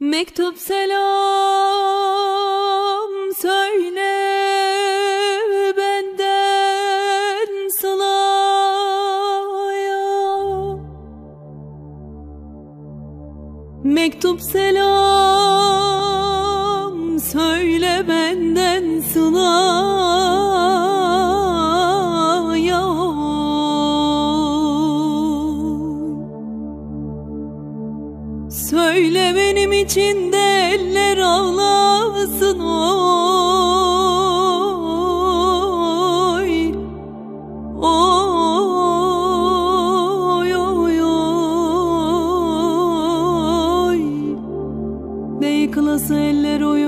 Mektup selam söyle benden sılaya Mektup selam Söyle benim için de eller ağlasın oy. Oy oy oy. Ne yıkılası eller oy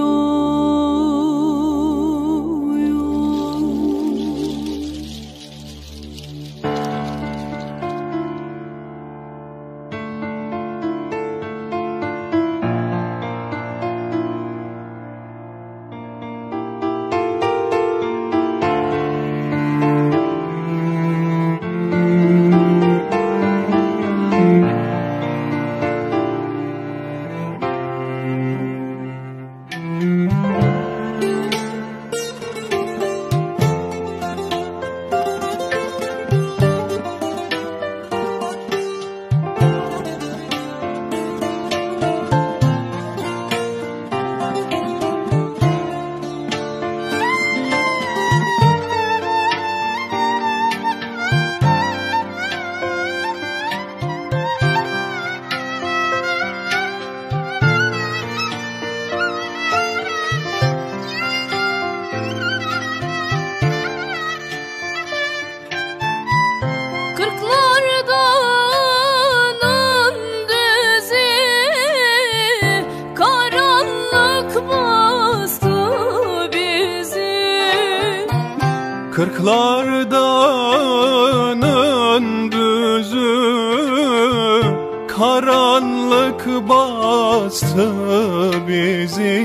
bastı bizi. Kırklardanın düzü Karanlık bastı bizi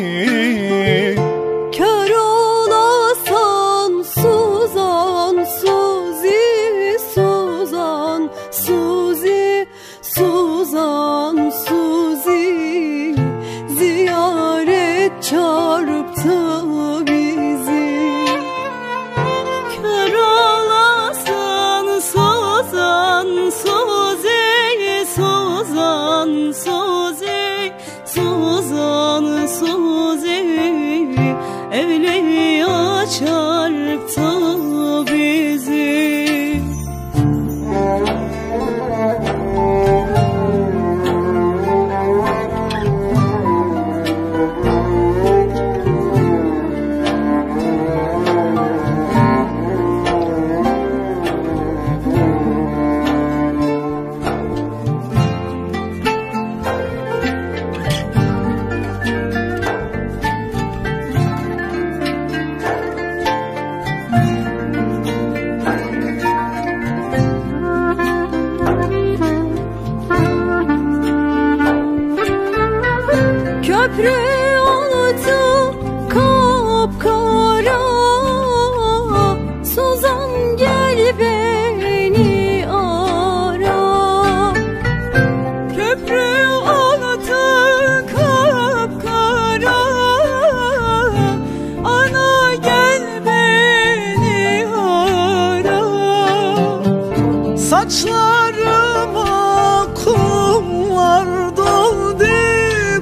Saçlarıma kumlar doldu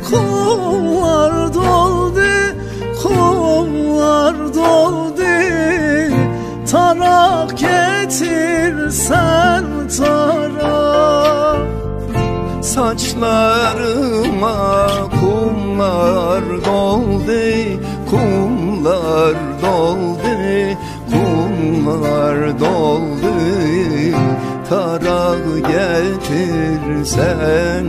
Kumlar doldu Kumlar doldu. Tarak getirsen tarak. Saçlarıma kumlar doldu Kumlar doldu Kumlar Tarak getirsen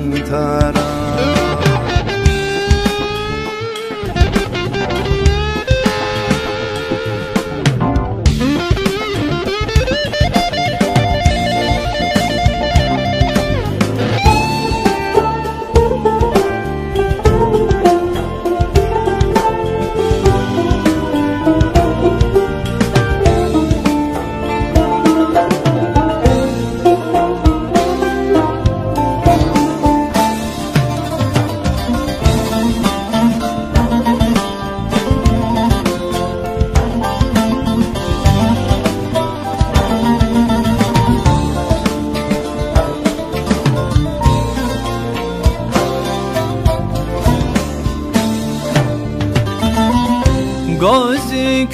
tarak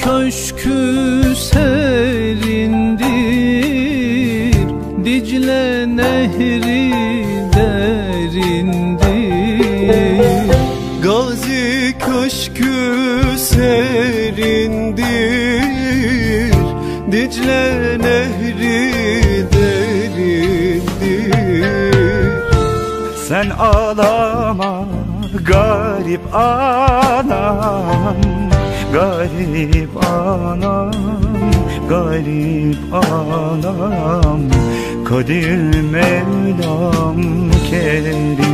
köşkü serindir Dicle nehri derindir. Gazi köşkü serindir Dicle nehri derindir. Sen ağlama garip anam Garip anam, garip anam. Kadir Mevlam kerimdir